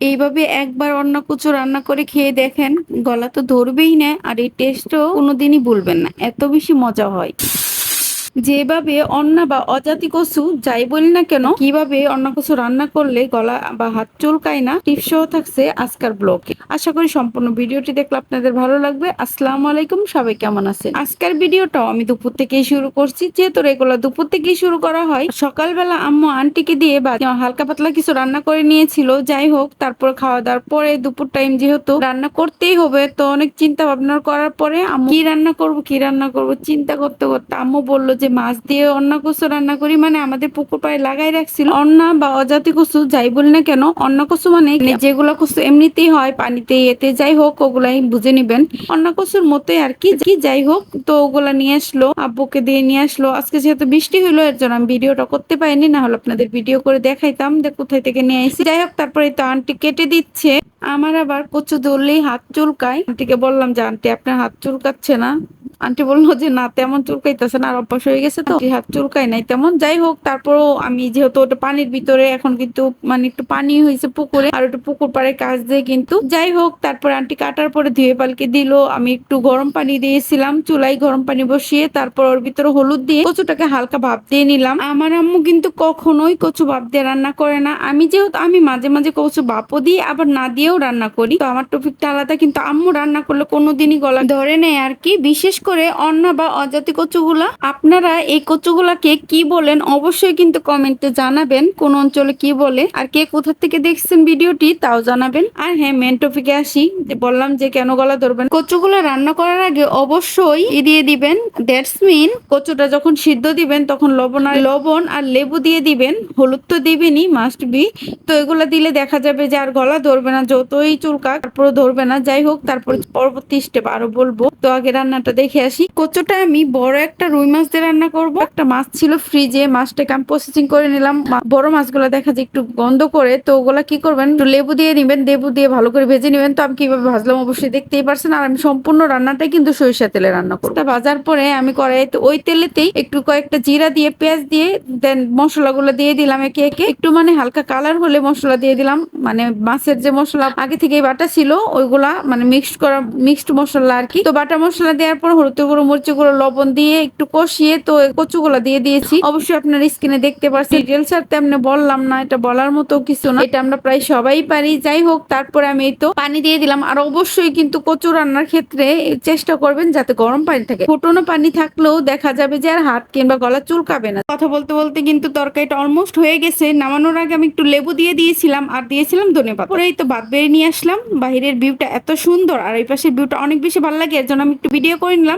এইভাবে একবার অন্য কিছু রান্না করে খেয়ে দেখেন, গলা তো ধরবেই না, আর এই টেস্টও কোনোদিনই ভুলবেন না, এত বেশি মজা হয়। যেভাবে অন্ন বা অজাতি কচু যাই বলি না কেন, কীভাবে অন্য কিছু রান্না করলে গলা বা হাত চুলকায় না, টিপসও থাকছে আজকের ব্লগে। আশা করি সম্পূর্ণ ভিডিওটি দেখলে আপনাদের ভালো লাগবে। আসসালামু আলাইকুম, সবাই কেমন আছেন? আজকের ভিডিওটাও আমি দুপুর থেকেই শুরু করছি, যেহেতু রেগুলার দুপুর থেকেই শুরু করা হয়। সকালবেলা আম্মু আন্টিকে দিয়ে বা হালকা পাতলা কিছু রান্না করে নিয়েছিল, যাই হোক, তারপর খাওয়া দাওয়ার পরে দুপুর টাইম যেহেতু রান্না করতেই হবে, তো অনেক চিন্তা ভাবনা করার পরে আম্মু কি রান্না করব, কি রান্না করব, চিন্তা করতে করতে আম্মু বলল যে মাছ দিয়ে অন্য কচু রান্না করি মানে আমাদের পুকুর পায়ে লাগাই রাখছিল। অন্য বা অজাতি কচু, যাই বলি না কেন অন্য কচু মানে যেগুলো কচু এমনিতেই হয় পানিতে, এতে যাই হোক ওগুলাই বুঝে নিবেন। অন্য কচুর মতোই আর কি যাই হোক, তো ওগুলা নিয়ে আসলো, আব্বুকে দিয়ে নিয়ে আসলো। আজকে যেহেতু বৃষ্টি হলো এর জন্য আমি ভিডিওটা করতে পারিনি, না হলে আপনাদের ভিডিও করে দেখাইতাম যে কোথায় থেকে নিয়ে আসি যাই হোক, তারপরে তো আন্টি কেটে দিচ্ছে। আমার আবার কচু ধরলেই হাত চুলকায়। আন্টিকে বললাম যে, আন্টি, আপনার হাত চুলকাচ্ছে না। আন্টি বলল যে, না, তেমন চুলকাইতেছে না, আর অভ্যাস হয়ে গেছে তো। হাত চুলকাই নাই, তেমন। যাই হোক, তারপরও আমি যেহেতু ওটা পানির ভিতরে, এখন কিন্তু মানে একটু পানি হয়েছে পুকুরে, আর একটু পুকুর পাড়ে কাজ দিয়ে কিন্তু। যাই হোক, তারপর আন্টি কাটার পরে ধুয়ে পালকে দিল। আমি একটু গরম পানি দিয়েছিলাম চুলাই গরম পানি বসিয়ে, তারপর ওর ভিতরে হলুদ দিয়ে কচুটাকে হালকা ভাপ দিয়ে নিলাম। আমার আম্মু কিন্তু কখনোই কচু ভাপ দিয়ে রান্না করে না। আমি যেহেতু, আমি মাঝে মাঝে কচু ভাপও দিই, আবার না দিয়েও রান্না করি। তো আমার টপিকটা আলাদা, কিন্তু আম্মু রান্না করলে কোনোদিনই গলা ধরে নেয় আর কি। বিশেষ করে অন্ন বা অজাতি কচুগুলা? আপনারা এই কচুগুলাকে কি বলেন অবশ্যই কিন্তু কমেন্টে জানাবেন, কোন অঞ্চলে কি বলে, আর কে কোথা থেকে দেখছেন ভিডিওটি তাও জানাবেন। আর হ্যাঁ মেন টপিকে আসি, যে বললাম যে কেন গলা ধরবেন? কচুগুলা রান্না করার আগে অবশ্যই দিয়ে দিবেন। দ্যাটস মিন কচুটা যখন সিদ্ধ দিবেন, তখন লবণ আর লবণ আর লেবু দিয়ে দিবেন। হলুদ তো দিবেনই মাস্ট বি তো এগুলা দিলে দেখা যাবে যে আর গলা ধরবে না, যতই চুলকা তারপরে ধরবে না। যাই হোক, তারপর পরবর্তী স্টেপ আরও বলব। তো আগে রান্নাটা দেখে আসি। কচুটা আমি বড় একটা রুই মাছ দিয়ে রান্না করব। একটা মাছ ছিল ফ্রিজে মাছটাকে আমি প্রসেসিং করে নিলাম। বড় মাছগুলো দেখা যায় একটু গন্ধ করে, তো ওগুলা কি করবেন, একটু লেবু দিয়ে নিবেন লেবু দিয়ে ভালো করে ভেজে নিবেন। তো আমি কীভাবে ভাজলাম অবশ্যই দেখতেই পারছেন। আর আমি সম্পূর্ণ রান্নাটাই কিন্তু সরিষা তেলে রান্না করব। ভাজার পরে আমি কড়াইতে ওই তেলেতেই একটু কয়েকটা জিরা দিয়ে, পেঁয়াজ দিয়ে, দেন মশলাগুলো দিয়ে দিলাম একে একে। একটু মানে হালকা কালার হলে মশলা দিয়ে দিলাম। মানে মাছের যে মশলা আগে থেকে বাটা ছিল, ওইগুলা মানে মিক্সড করা মিক্সড মশলা আর কি। তো বাটা মশলা দেওয়ার পর হলুদ গুঁড়ো মরিচ গুঁড়ো, লবণ দিয়ে একটু কষিয়ে তো কচুগুলা দিয়ে দিয়েছি। অবশ্যই আপনার স্কিনে দেখতে পাচ্ছেন ডিটেলস আর তেমনি বললাম না, এটা বলার মতো কিছু না। এটা আমরা প্রায় সবাই পারি। যাই হোক, তারপরে আমি এই তো পানি দিয়ে দিলাম। আর অবশ্যই কিন্তু কচু রান্নার ক্ষেত্রে চেষ্টা করবেন যাতে গরম পানি থাকে। ফুটনো পানি থাকলেও দেখা যাবে যে আর হাত কিংবা গলা চুলকাবে না। কথা বলতে বলতে কিন্তু তরকারিটা অলমোস্ট হয়ে গেছে। নামানোর আগে আমি একটু লেবু দিয়ে দিয়েছিলাম আর দিয়েছিলাম ধনে পাতা। পরে এই তো ভাত বেড়ে নিয়ে আসলাম। বাইরের ভিউটা এত সুন্দর আর এই পাশের ভিউটা অনেক বেশি ভালো লাগে, এর জন্য আমি একটু ভিডিও করে নিলাম।